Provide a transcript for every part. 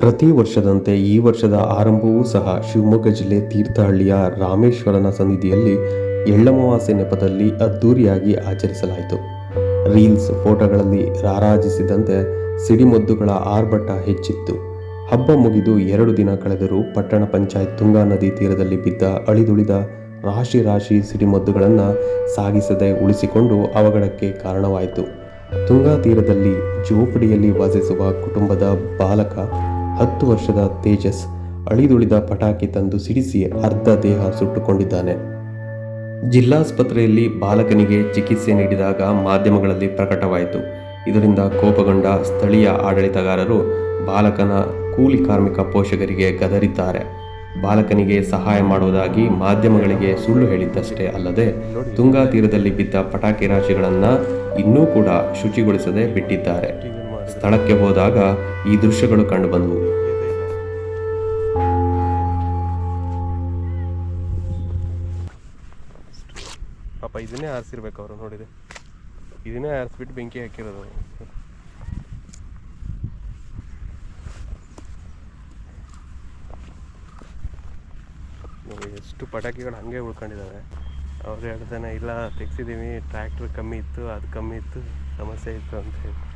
ಪ್ರತಿ ವರ್ಷದಂತೆ ಈ ವರ್ಷದ ಆರಂಭವೂ ಸಹ ಶಿವಮೊಗ್ಗ ಜಿಲ್ಲೆ ತೀರ್ಥಹಳ್ಳಿಯ ರಾಮೇಶ್ವರನ ಸನ್ನಿಧಿಯಲ್ಲಿ ಎಳ್ಳಮವಾಸೆ ನೆಪದಲ್ಲಿ ಅದ್ದೂರಿಯಾಗಿ ಆಚರಿಸಲಾಯಿತು. ರೀಲ್ಸ್, ಫೋಟೋಗಳಲ್ಲಿ ರಾರಾಜಿಸಿದಂತೆ ಸಿಡಿಮದ್ದುಗಳ ಆರ್ಭಟ ಹೆಚ್ಚಿತ್ತು. ಹಬ್ಬ ಮುಗಿದು ಎರಡು ದಿನ ಕಳೆದರೂ ಪಟ್ಟಣ ಪಂಚಾಯತ್ ತುಂಗಾ ನದಿ ತೀರದಲ್ಲಿ ಬಿದ್ದ ಅಳಿದುಳಿದ ರಾಶಿ ರಾಶಿ ಸಿಡಿಮದ್ದುಗಳನ್ನು ಸಾಗಿಸದೆ ಉಳಿಸಿಕೊಂಡು ಅವಘಡಕ್ಕೆ ಕಾರಣವಾಯಿತು. ತುಂಗಾ ತೀರದಲ್ಲಿ ಜೋಪಡಿಯಲ್ಲಿ ವಾಸಿಸುವ ಕುಟುಂಬದ ಬಾಲಕ ಹತ್ತು ವರ್ಷದ ತೇಜಸ್ ಅಳಿದುಳಿದ ಪಟಾಕಿ ತಂದು ಸಿಡಿಸಿ ಅರ್ಧ ದೇಹ ಸುಟ್ಟುಕೊಂಡಿದ್ದಾನೆ. ಜಿಲ್ಲಾಸ್ಪತ್ರೆಯಲ್ಲಿ ಬಾಲಕನಿಗೆ ಚಿಕಿತ್ಸೆ ನೀಡಿದಾಗ ಮಾಧ್ಯಮಗಳಲ್ಲಿ ಪ್ರಕಟವಾಯಿತು. ಇದರಿಂದ ಕೋಪಗೊಂಡ ಸ್ಥಳೀಯ ಆಡಳಿತಗಾರರು ಬಾಲಕನ ಕೂಲಿ ಕಾರ್ಮಿಕ ಪೋಷಕರಿಗೆ ಗದರಿದ್ದಾರೆ. ಬಾಲಕನಿಗೆ ಸಹಾಯ ಮಾಡುವುದಾಗಿ ಮಾಧ್ಯಮಗಳಿಗೆ ಸುಳ್ಳು ಹೇಳಿದ್ದಷ್ಟೇ ಅಲ್ಲದೆ ತುಂಗಾ ತೀರದಲ್ಲಿ ಬಿದ್ದ ಪಟಾಕಿ ರಾಶಿಗಳನ್ನು ಇನ್ನೂ ಕೂಡ ಶುಚಿಗೊಳಿಸದೆ ಬಿಟ್ಟಿದ್ದಾರೆ. ಸ್ಥಳಕ್ಕೆ ಹೋದಾಗ ಈ ದೃಶ್ಯಗಳು ಕಂಡುಬಂದವು ಪಾಪ ಇದನ್ನೇ ಆರಿಸಿರ್ಬೇಕು ಅವರು ನೋಡಿದೆ ಇದನ್ನೇ ಆರಿಸ್ಬಿಟ್ಟು ಬೆಂಕಿ ಹಾಕಿರೋದು. ಎಷ್ಟು ಪಟಾಕಿಗಳು ಹಾಗೆ ಉಳ್ಕೊಂಡಿದ್ದಾವೆ. ಅವ್ರು ಹೇಳ್ತಾನೆ ಇಲ್ಲ, ತೆಗ್ಸಿದ್ದೀವಿ, ಟ್ರ್ಯಾಕ್ಟ್ರ್ ಕಮ್ಮಿ ಇತ್ತು, ಅದು ಕಮ್ಮಿ ಇತ್ತು, ಸಮಸ್ಯೆ ಇತ್ತು, ಅಂತ ಹೇಳಿ.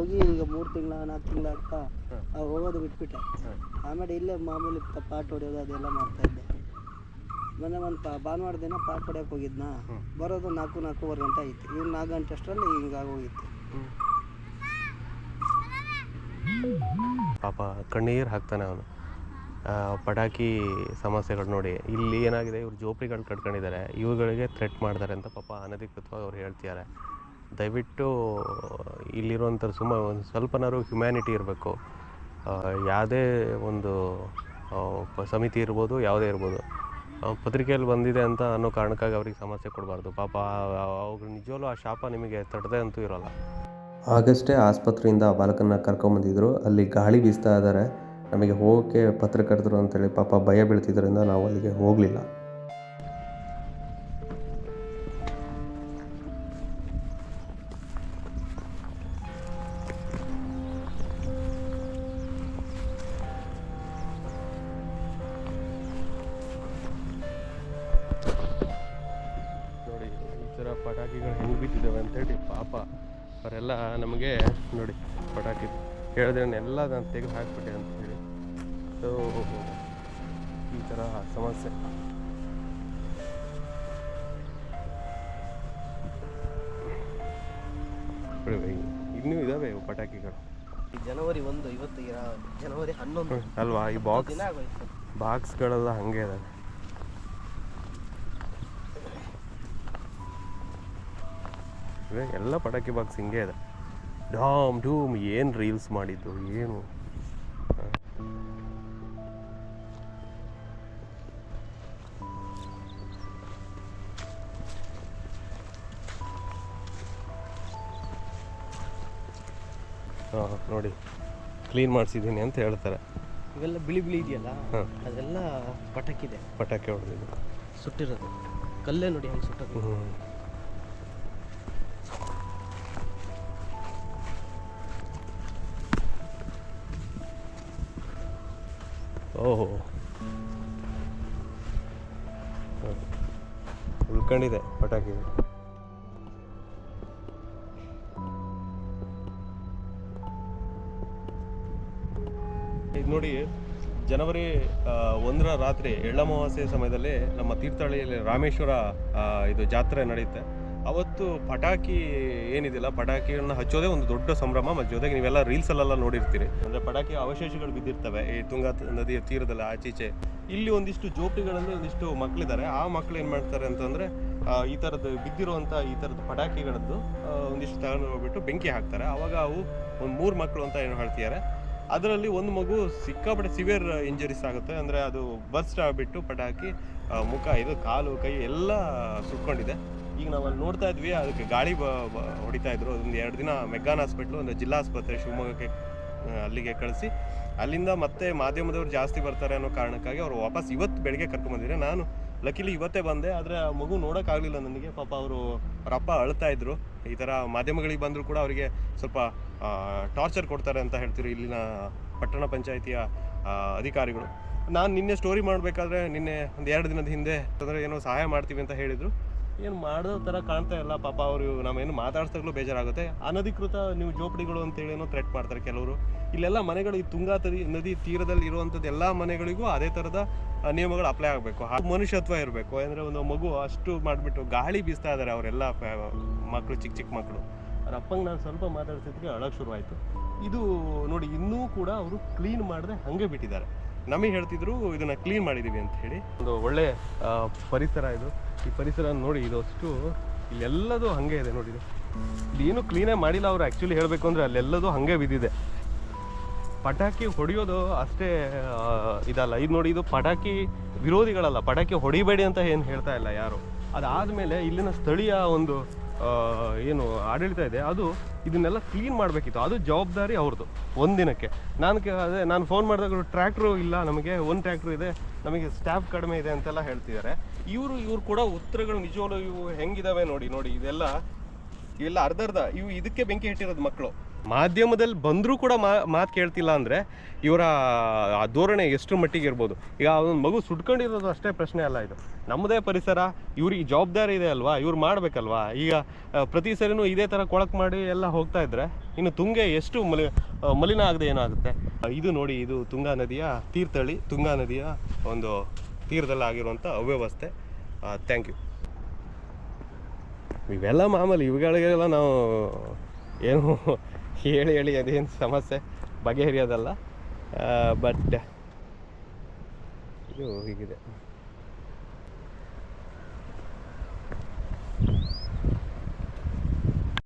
ಹೋಗಿ ಈಗ ಮೂರು ತಿಂಗಳ, ನಾಲ್ಕು ತಿಂಗಳ ಆಗ್ತಾ ಆ ಹೋಗೋದು ಬಿಟ್ಬಿಟ್ಟೆ. ಆಮೇಲೆ ಇಲ್ಲೇ ಮಾಮೂಲಿ ಪಾಟ್ ಹೊಡೆಯೋದು ಅದೆಲ್ಲ ಮಾಡ್ತಾ ಇದ್ದೆ. ಮೊನ್ನೆ ಒಂದು ಪಾ, ಭಾನುವಾರ ದಿನ ಪಾಟ್ ಹೊಡೆಯೋಕೆ ಹೋಗಿದ್ನಾ? ಬರೋದು ನಾಲ್ಕು, ನಾಲ್ಕೂವರೆ ಗಂಟೆ ಆಯಿತು ಇವ್ನು ನಾಲ್ಕು ಗಂಟೆ ಅಷ್ಟರಲ್ಲಿ ಹಿಂಗಾಗೋಗಿತ್ತು ಪಾಪ ಕಣ್ಣೀರು ಹಾಕ್ತಾನೆ ಅವನು. ಪಟಾಕಿ ಸಮಸ್ಯೆಗಳು ನೋಡಿ. ಇಲ್ಲಿ ಏನಾಗಿದೆ, ಇವ್ರು ಜೋಪಡಿಗಳು ಕಟ್ಕೊಂಡಿದ್ದಾರೆ. ಇವುಗಳಿಗೆ ಥ್ರೆಟ್ ಮಾಡ್ತಾರೆ ಅಂತ ಪಾಪ ಅನಧಿಕೃತವಾಗಿ ಅವ್ರು ಹೇಳ್ತಿದ್ದಾರೆ. ದಯವಿಟ್ಟು ಇಲ್ಲಿರುವಂಥ ಸುಮ್ಮ ಒಂದು ಸ್ವಲ್ಪನಾರು ಹ್ಯುಮ್ಯಾನಿಟಿ ಇರಬೇಕು. ಯಾವುದೇ ಒಂದು ಸಮಿತಿ ಇರ್ಬೋದು, ಯಾವುದೇ ಇರ್ಬೋದು. ಪತ್ರಿಕೆಯಲ್ಲಿ ಬಂದಿದೆ ಅಂತ ಅನ್ನೋ ಕಾರಣಕ್ಕಾಗಿ ಅವ್ರಿಗೆ ಸಮಸ್ಯೆ ಕೊಡಬಾರ್ದು. ಪಾಪ ಅವ್ರು ನಿಜವಲ್ಲೂ ಆ ಶಾಪ ನಿಮಗೆ ತಡದೆ ಅಂತೂ ಇರೋಲ್ಲ. ಆಗಷ್ಟೇ ಆಸ್ಪತ್ರೆಯಿಂದ ಆ ಬಾಲಕನ ಕರ್ಕೊಂಬಂದಿದ್ರು ಅಲ್ಲಿ ಗಾಳಿ ಬೀಸ್ತಾ ಇದ್ದಾರೆ. ನಮಗೆ ಹೋಗೋಕ್ಕೆ ಪತ್ರಕರ್ತರು ಅಂತೇಳಿ ಪಾಪ ಭಯ ಬೀಳ್ತಿದ್ದರಿಂದ ನಾವು ಅಲ್ಲಿಗೆ ಹೋಗಲಿಲ್ಲ. ಪಟಾಕಿಗಳು ಹೆಂಗೆ ಬಿದ್ದಿದ್ದಾವೆ ಅಂತೇಳಿ ಪಾಪ ಅವರೆಲ್ಲ ನಮಗೆ ನೋಡಿ ಪಟಾಕಿ ಹೇಳಿದ್ರೆ ಎಲ್ಲ ನಾನು ತೆಗೆದು ಹಾಕ್ಬಿಟ್ಟೆ ಅಂತ ಹೇಳಿ. ಸೊ ಈ ಥರ ಸಮಸ್ಯೆ. ಇನ್ನೂ ಇದಾವೆ ಪಟಾಕಿಗಳು. ಜನವರಿ ಒಂದು ಇವತ್ತು ಜನವರಿ ಹನ್ನೊಂದು. ಅಲ್ವಾ ಈ ಬಾಕ್ಸ್ ಬಾಕ್ಸ್ಗಳೆಲ್ಲ ಹಾಗೆ ಇದಾವೆ. ಇವೆ ಎಲ್ಲ ಪಟಾಕಿ ಬಾಕ್ಸ್ ಹಿಂಗೆ ಇದೆ. ಡಾಮ್ ಡೂಮ್ ಏನು ರೀಲ್ಸ್ ಮಾಡಿದ್ದು ಏನು? ಹಾಂ ನೋಡಿ. ಕ್ಲೀನ್ ಮಾಡಿಸಿದ್ದೀನಿ ಅಂತ ಹೇಳ್ತಾರೆ. ಇವೆಲ್ಲ ಬಿಳಿ ಬಿಳಿ ಇದೆಯಲ್ಲ? ಅದೆಲ್ಲ ಪಟಾಕಿದೆ. ಪಟಾಕಿ ಹೊಡೆದಿದ್ದು. ಸುಟ್ಟಿರೋದು. ಕಲ್ಲೇ ನೋಡಿ ಹೆಂಗೆ ಸುಟ್ಟೋದು. ಓಹೋ. ಉಳ್ಕೊಂಡಿದೆ ಪಟಾಕಿ ಇದು ನೋಡಿ, ಜನವರಿ ಒಂದರ ರಾತ್ರಿ ಎಳ್ಳಮಾವಾಸ್ಯೆ ಸಮಯದಲ್ಲಿ ನಮ್ಮ ತೀರ್ಥಹಳ್ಳಿಯಲ್ಲಿ ರಾಮೇಶ್ವರ ಇದು ಜಾತ್ರೆ ನಡೆಯುತ್ತೆ ಅವತ್ತು ಪಟಾಕಿ ಏನಿದಿಲ್ಲ, ಪಟಾಕಿಗಳನ್ನ ಹಚ್ಚೋದೇ ಒಂದು ದೊಡ್ಡ ಸಂಭ್ರಮ. ಮತ್ತು ಜೊತೆಗೆ ನೀವೆಲ್ಲ ರೀಲ್ಸಲ್ಲೆಲ್ಲ ನೋಡಿರ್ತೀರಿ. ಅಂದರೆ ಪಟಾಕಿ ಅವಶೇಷಗಳು ಬಿದ್ದಿರ್ತವೆ, ಈ ತುಂಗಾ ನದಿಯ ತೀರದಲ್ಲಿ ಆಚೀಚೆ. ಇಲ್ಲಿ ಒಂದಿಷ್ಟು ಜೋಪಡಿಗಳಲ್ಲಿ ಒಂದಿಷ್ಟು ಮಕ್ಕಳಿದ್ದಾರೆ ಆ ಮಕ್ಕಳು ಏನು ಮಾಡ್ತಾರೆ ಅಂತಂದರೆ ಈ ಥರದ್ದು ಬಿದ್ದಿರುವಂಥ ಈ ಥರದ್ದು ಪಟಾಕಿಗಳದ್ದು ಒಂದಿಷ್ಟು ತಗೊಂಡು ಹೋಗ್ಬಿಟ್ಟು ಬೆಂಕಿ ಹಾಕ್ತಾರೆ. ಆವಾಗ ಅವು ಒಂದು ಮೂರು ಮಕ್ಕಳು ಅಂತ ಏನು ಹೇಳ್ತಿದ್ದಾರೆ. ಅದರಲ್ಲಿ ಒಂದು ಮಗು ಸಿಕ್ಕಾಪಟ್ಟೆ ಸಿವಿಯರ್ ಇಂಜರೀಸ್ ಆಗುತ್ತೆ. ಅಂದರೆ ಅದು ಬಸ್ಟ್ ಆಗಿಬಿಟ್ಟು ಪಟಾಕಿ ಮುಖ, ಇದು ಕಾಲು, ಕೈ ಎಲ್ಲ ಸುಟ್ಕೊಂಡಿದೆ. ಈಗ ನಾವು ಅಲ್ಲಿ ನೋಡ್ತಾ ಇದ್ವಿ, ಅದಕ್ಕೆ ಗಾಳಿ ಬ ಹೊಡಿತಾ ಇದ್ರು. ಅದೊಂದು ಎರಡು ದಿನ ಮೆಗ್ಗಾನ್ ಹಾಸ್ಪಿಟ್ಲು, ಒಂದು ಜಿಲ್ಲಾ ಆಸ್ಪತ್ರೆ ಶಿವಮೊಗ್ಗಕ್ಕೆ ಅಲ್ಲಿಗೆ ಕಳಿಸಿ. ಅಲ್ಲಿಂದ ಮತ್ತೆ ಮಾಧ್ಯಮದವ್ರು ಜಾಸ್ತಿ ಬರ್ತಾರೆ ಅನ್ನೋ ಕಾರಣಕ್ಕಾಗಿ ಅವರು ವಾಪಸ್ ಇವತ್ತು ಬೆಳಗ್ಗೆ ಕರ್ಕೊಂಬಂದಿದ್ರೆ ನಾನು ಲಕ್ಕಿಲಿ ಇವತ್ತೇ ಬಂದೆ, ಆದರೆ ಆ ಮಗು ನೋಡೋಕ್ಕಾಗಲಿಲ್ಲ ನನಗೆ. ಪಾಪ ಅವರು, ಅವ್ರ ಅಪ್ಪ ಅಳ್ತಾ ಇದ್ರು. ಈ ಥರ ಮಾಧ್ಯಮಗಳಿಗೆ ಬಂದರೂ ಕೂಡ ಅವರಿಗೆ ಸ್ವಲ್ಪ ಟಾರ್ಚರ್ ಕೊಡ್ತಾರೆ ಅಂತ ಹೇಳ್ತಿದ್ರು ಇಲ್ಲಿನ ಪಟ್ಟಣ ಪಂಚಾಯಿತಿಯ ಅಧಿಕಾರಿಗಳು. ನಾನು ನಿನ್ನೆ ಸ್ಟೋರಿ ಮಾಡಬೇಕಾದ್ರೆ ನಿನ್ನೆ ಒಂದು ಎರಡು ದಿನದ ಹಿಂದೆ ಅಂದರೆ ಏನೋ ಸಹಾಯ ಮಾಡ್ತೀವಿ ಅಂತ ಹೇಳಿದರು. ಏನು ಮಾಡೋ ಥರ ಕಾಣ್ತಾ ಇಲ್ಲ. ಪಾಪ ಅವರು ನಾವೇನು ಮಾತಾಡ್ಸ್ದಾಗಲೂ ಬೇಜಾರಾಗುತ್ತೆ. ಅನಧಿಕೃತ ನೀವು ಜೋಪಡಿಗಳು ಅಂತೇಳಿ ಏನೋ ಥ್ರೆಟ್ ಮಾಡ್ತಾರೆ ಕೆಲವರು. ಇಲ್ಲೆಲ್ಲ ಮನೆಗಳು ಈ ತುಂಗಾ ನದಿ ನದಿ ತೀರದಲ್ಲಿ ಇರುವಂಥದ್ದು ಎಲ್ಲ ಮನೆಗಳಿಗೂ ಅದೇ ಥರದ ನಿಯಮಗಳು ಅಪ್ಲೈ ಆಗಬೇಕು. ಮನುಷ್ಯತ್ವ ಇರಬೇಕು. ಅಂದರೆ ಒಂದು ಮಗು ಅಷ್ಟು ಮಾಡಿಬಿಟ್ಟು ಗಾಳಿ ಬೀಸ್ತಾ ಇದ್ದಾರೆ ಅವರೆಲ್ಲ ಮಕ್ಕಳು ಚಿಕ್ಕ ಚಿಕ್ಕ ಮಕ್ಕಳು ಅವ್ರ ಅಪ್ಪಂಗೆ ನಾನು ಸ್ವಲ್ಪ ಮಾತಾಡಿಸಿದ್ರೆ ಅಳಕ್ಕೆ ಶುರುವಾಯಿತು ಇದು ನೋಡಿ, ಇನ್ನೂ ಕೂಡ ಅವರು ಕ್ಲೀನ್ ಮಾಡದೆ ಹಾಗೆ ಬಿಟ್ಟಿದ್ದಾರೆ. ನಮಗೆ ಹೇಳ್ತಿದ್ರು, ಇದನ್ನು ಕ್ಲೀನ್ ಮಾಡಿದೀವಿ ಅಂತ ಹೇಳಿ. ಒಂದು ಒಳ್ಳೆ ಪರಿಸರ ಇದು. ಈ ಪರಿಸರ ನೋಡಿ ಇದು ಅಷ್ಟು ಇಲ್ಲೆಲ್ಲದೂ ಹಾಗೆ ಇದೆ ನೋಡಿ ಇದು. ಇದೇನು ಕ್ಲೀನೇ ಮಾಡಿಲ್ಲ ಅವರು ಆ್ಯಕ್ಚುಲಿ ಹೇಳಬೇಕು ಅಂದರೆ ಅಲ್ಲೆಲ್ಲದೂ ಹಾಗೆ ಬಿದ್ದಿದೆ. ಪಟಾಕಿ ಹೊಡೆಯೋದು ಅಷ್ಟೇ ಇದಲ್ಲ. ಇದು ನೋಡಿ, ಇದು ಪಟಾಕಿ ವಿರೋಧಿಗಳಲ್ಲ. ಪಟಾಕಿ ಹೊಡಿಬೇಡಿ ಅಂತ ಏನು ಹೇಳ್ತಾ ಇಲ್ಲ ಯಾರು. ಅದಾದಮೇಲೆ ಇಲ್ಲಿನ ಸ್ಥಳೀಯ ಒಂದು ಏನು ಆಡಳಿತ ಇದೆ, ಅದು ಇದನ್ನೆಲ್ಲ ಕ್ಲೀನ್ ಮಾಡಬೇಕಿತ್ತು. ಅದು ಜವಾಬ್ದಾರಿ ಅವ್ರದ್ದು, ಒಂದಿನಕ್ಕೆ. ನಾನು ಅದೇ, ನಾನು ಫೋನ್ ಮಾಡಿದಾಗ ಟ್ರ್ಯಾಕ್ಟ್ರು ಇಲ್ಲ ನಮಗೆ, ಒಂದು ಟ್ರ್ಯಾಕ್ಟ್ರು ಇದೆ, ನಮಗೆ ಸ್ಟಾಫ್ ಕಡಿಮೆ ಇದೆ ಅಂತೆಲ್ಲ ಹೇಳ್ತಿದ್ದಾರೆ. ಇವರು, ಇವ್ರು ಕೂಡ ಉತ್ತರಗಳು ನಿಜವಾಗ್ಲೂ ಇವು ಹೆಂಗಿದಾವೆ ನೋಡಿ ನೋಡಿ, ಇದೆಲ್ಲ, ಇವೆಲ್ಲ ಅರ್ಧ ಅರ್ಧ, ಇವು ಇದಕ್ಕೆ ಬೆಂಕಿ ಇಟ್ಟಿರೋದು ಮಕ್ಕಳು ಮಾಧ್ಯಮದಲ್ಲಿ ಬಂದರೂ ಕೂಡ ಮಾ, ಮಾತು ಕೇಳ್ತಿಲ್ಲ ಅಂದರೆ ಇವರ ಆ ಧೋರಣೆ ಎಷ್ಟು ಮಟ್ಟಿಗೆ ಇರ್ಬೋದು. ಈಗ ಅವನ ಮಗು ಸುಟ್ಕೊಂಡಿರೋದು ಅಷ್ಟೇ ಪ್ರಶ್ನೆ ಅಲ್ಲ ಇದು. ನಮ್ಮದೇ ಪರಿಸರ ಇವ್ರಿಗೆ ಜವಾಬ್ದಾರಿ ಇದೆ ಅಲ್ವಾ? ಇವ್ರು ಮಾಡಬೇಕಲ್ವಾ? ಈಗ ಪ್ರತಿ ಸರಿನೂ ಇದೇ ಥರ ಕೊಳಕು ಮಾಡಿ ಎಲ್ಲ ಹೋಗ್ತಾ ಇದ್ರೆ ಇನ್ನು ತುಂಗೆ ಎಷ್ಟು ಮಲಿ ಮಲಿನ ಆಗದೆ ಏನಾಗುತ್ತೆ? ಇದು ನೋಡಿ, ಇದು ತುಂಗಾ ನದಿಯ ತೀರ್ಥಹಳ್ಳಿ. ತುಂಗಾ ನದಿಯ ಒಂದು ತೀರದಲ್ಲಿ ಆಗಿರುವಂಥ ಅವ್ಯವಸ್ಥೆ. ಥ್ಯಾಂಕ್ ಯು ಇವೆಲ್ಲ ಮಾಮೂಲಿ ಇವುಗಳಿಗೆಲ್ಲ ನಾವು ಏನು ಹೇಳಿ ಹೇಳಿ ಅದೇನು ಸಮಸ್ಯೆ ಬಗೆಹರಿಯೋದಲ್ಲ. ಬಟ್ ಇದು ಹೀಗಿದೆ.